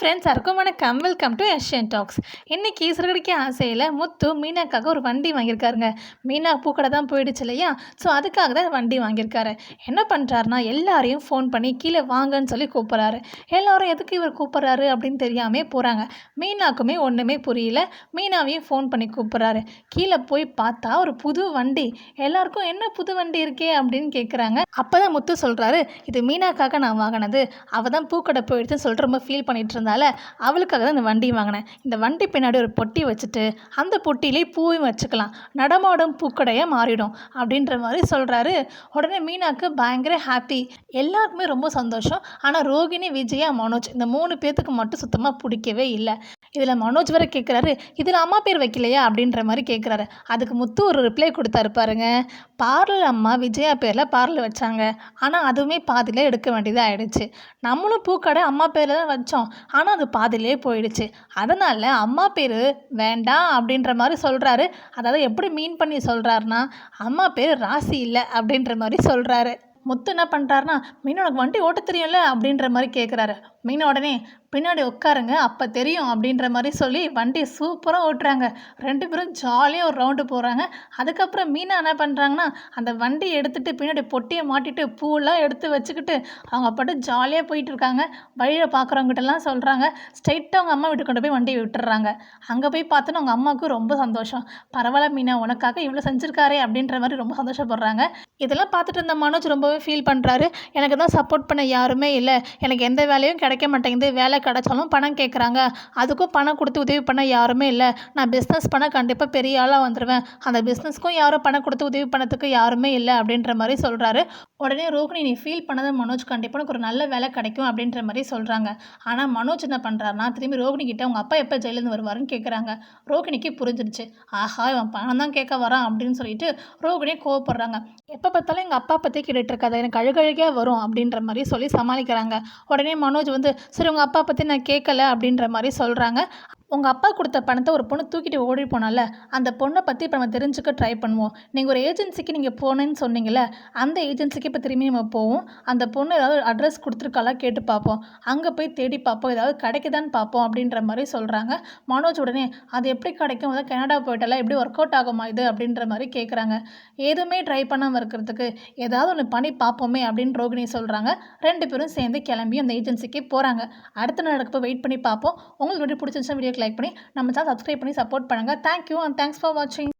Friends அருக்கும் வணக்கம். Welcome to Asian tax இன்றைக்கி சிறுகடிக்க ஆசையில் முத்து மீனாக்காக ஒரு வண்டி வாங்கியிருக்காருங்க. மீனா பூக்கடை தான் போயிடுச்சு இல்லையா? ஸோ அதுக்காக தான் வண்டி வாங்கியிருக்காரு. என்ன பண்ணுறாருனா எல்லாரையும் ஃபோன் பண்ணி கீழே வாங்கன்னு சொல்லி கூப்பிட்றாரு. எல்லாரும் எதுக்கு இவர் கூப்பிட்றாரு அப்படின்னு தெரியாமே போகிறாங்க மீனாக்குமே ஒன்றுமே புரியல. மீனாவையும் ஃபோன் பண்ணி கூப்பிட்றாரு. கீழே போய் பார்த்தா ஒரு புது வண்டி. எல்லாருக்கும் என்ன புது வண்டி இருக்கே அப்படின்னு கேட்குறாங்க அப்போ தான் முத்து சொல்கிறாரு இது மீனாக்காக நான் வாங்கினது. அவள் தான் பூக்கடை போயிடுச்சுன்னு சொல்லிட்டு ரொம்ப ஃபீல் பண்ணிட்டு இருந்ததுனால அவளுக்காக தான் இந்த வண்டி வாங்கினேன். இந்த வண்டி பின்னாடி ஒரு பொட்டி வச்சுட்டு அந்த பொட்டியிலே பூவையும் வச்சுக்கலாம். நடமாடும் பூக்கடையாக மாறிடும் அப்படின்ற மாதிரி சொல்கிறாரு உடனே மீனாக்கு பயங்கர ஹாப்பி எல்லாருக்குமே ரொம்ப சந்தோஷம். ஆனால் ரோகிணி விஜயா மனோஜ் இந்த மூணு பேர்த்துக்கு மட்டும் சுத்தமாக பிடிக்கவே இல்லை. இதில் மனோஜ் வர கேட்குறாரு இதில் அம்மா பேர் வைக்கலையா? அப்படின்ற மாதிரி கேட்குறாரு. அதுக்கு முத்து ஒரு ரிப்ளை கொடுத்தாரு பாருங்க. பார்லர் அம்மா விஜயா பேரில் பார்லர் வச்சாங்க. ஆனால் அதுவுமே பாதியில் எடுக்க வேண்டியதாக ஆயிடுச்சு. நம்மளும் பூக்கடை அம்மா பேரில் தான் வச்சோம். ஆனால் அது பாதியிலே போயிடுச்சு. அதனால் அம்மா பேர் வேண்டாம் அப்படின்ற மாதிரி சொல்கிறாரு அதாவது எப்படி மீன் பண்ணி சொல்கிறாருன்னா அம்மா பேர் ராசி இல்லை அப்படின்ற மாதிரி சொல்கிறாரு முத்து என்ன பண்ணுறாருனா மீன் உனக்கு வண்டி ஓட்ட தெரியும்ல அப்படின்ற மாதிரி கேட்குறாரு. மீன் உடனே பின்னாடி உட்காருங்க அப்போ தெரியும் அப்படின்ற மாதிரி சொல்லி வண்டியை சூப்பராக ஓட்டுறாங்க. ரெண்டு பேரும் ஜாலியாக ஒரு ரவுண்டு போகிறாங்க அதுக்கப்புறம் மீனா என்ன பண்ணுறாங்கன்னா அந்த வண்டியை எடுத்துகிட்டு பின்னாடி பொட்டியை மாட்டிட்டு பூவெல்லாம் எடுத்து வச்சுக்கிட்டு அவங்க பாட்டு ஜாலியாக போயிட்டு இருக்காங்க. வழியில் பார்க்குறவங்ககிட்டலாம் சொல்கிறாங்க ஸ்ட்ரைட்டாக அவங்க அம்மா வீட்டுக்கு கொண்டு போய் வண்டியை விட்டுறாங்க. அங்கே போய் பார்த்தோன்னா அவங்க அம்மாவுக்கு ரொம்ப சந்தோஷம். பரவாயில்ல மீனா உனக்காக இவ்வளோ செஞ்சுருக்காரே அப்படின்ற மாதிரி ரொம்ப சந்தோஷப்படுறாங்க. இதெல்லாம் பார்த்துட்டு இருந்த மனோஜ் ரொம்பவே ஃபீல் பண்ணுறாரு எனக்கு தான் சப்போர்ட் பண்ண யாருமே இல்லை. எனக்கு எந்த வேலையும் கிடைக்க மாட்டேங்குது. வேலை கிடைச்சாலும் பணம் கேட்குறாங்க அதுக்கும் பணம் கொடுத்து உதவி பண்ண யாருமே இல்லை. நான் பிஸ்னஸ் பண்ண கண்டிப்பாக பெரிய ஆளாக வந்துடுவேன் அந்த பிஸ்னஸ்க்கும் யாரும் பணம் கொடுத்து உதவி பண்ணதுக்கு யாருமே இல்லை அப்படின்ற மாதிரி சொல்கிறாரு உடனே ரோகிணி நீ ஃபீல் பண்ணதை மனோஜ். கண்டிப்பாக எனக்கு ஒரு நல்ல வேலை கிடைக்கும் அப்படின்ற மாதிரி சொல்கிறாங்க ஆனால் மனோஜ் என்ன பண்ணுறாருனா திரும்பி ரோகிணி கிட்ட உங்கள் அப்பா எப்போ ஜெயிலேருந்து வருவாருன்னு கேட்குறாங்க ரோகிணிக்கு புரிஞ்சிருச்சு. ஆஹா இவன் பணம் தான் கேட்க வரான் அப்படின்னு சொல்லிட்டு ரோகிணியை கோவப்படுறாங்க. எப்போ பார்த்தாலும் எங்கள் அப்பா பற்றி கேட்டுட்டு இருக்காது. எனக்கு அழுகழுகே வரும் அப்படின்ற மாதிரி சொல்லி சமாளிக்கிறாங்க. உடனே மனோஜ் வந்து சரி உங்கள் அப்பா பற்றி நான் கேட்கல அப்படின்ற மாதிரி சொல்கிறாங்க உங்கள் அப்பா கொடுத்த பணத்தை ஒரு பொண்ணு தூக்கிட்டு ஓடி போனால அந்த பொண்ணை பற்றி இப்போ நம்ம தெரிஞ்சுக்க ட்ரை பண்ணுவோம். நீங்கள் ஒரு ஏஜென்சிக்கு நீங்கள் போனேன்னு சொன்னீங்களே அந்த ஏஜென்சிக்கு இப்போ திரும்பி நம்ம போவோம். அந்த பொண்ணு ஏதாவது அட்ரஸ் கொடுத்துருக்காளா கேட்டு பார்ப்போம். அங்கே போய் தேடி பார்ப்போம். ஏதாவது கிடைக்குதான்னு பார்ப்போம் அப்படின்ற மாதிரி சொல்கிறாங்க மனோஜ் உடனே அது எப்படி கிடைக்கும்? அதாவது கனடா போயிட்டால எப்படி ஒர்க் அவுட் ஆகுமா இது? அப்படின்ற மாதிரி கேட்குறாங்க எதுவுமே ட்ரை பண்ணாமல் இருக்கிறதுக்கு ஏதாவது ஒன்று பண்ணி பார்ப்போமே அப்படின்னு ரோகிணி சொல்கிறாங்க ரெண்டு பேரும் சேர்ந்து கிளம்பி அந்த ஏஜென்சிக்கு போகிறாங்க அடுத்த நடக்கப்போ வெயிட் பண்ணி பார்ப்போம். உங்களுக்கு வீடியோ பிடிச்சிருந்துச்சா வீடியோ லைக் பண்ணி நம்ம சேனல் சப்ஸ்கிரைப் பண்ணி சப்போர்ட் பண்ணுங்கள் thank you and thanks for வாட்சிங்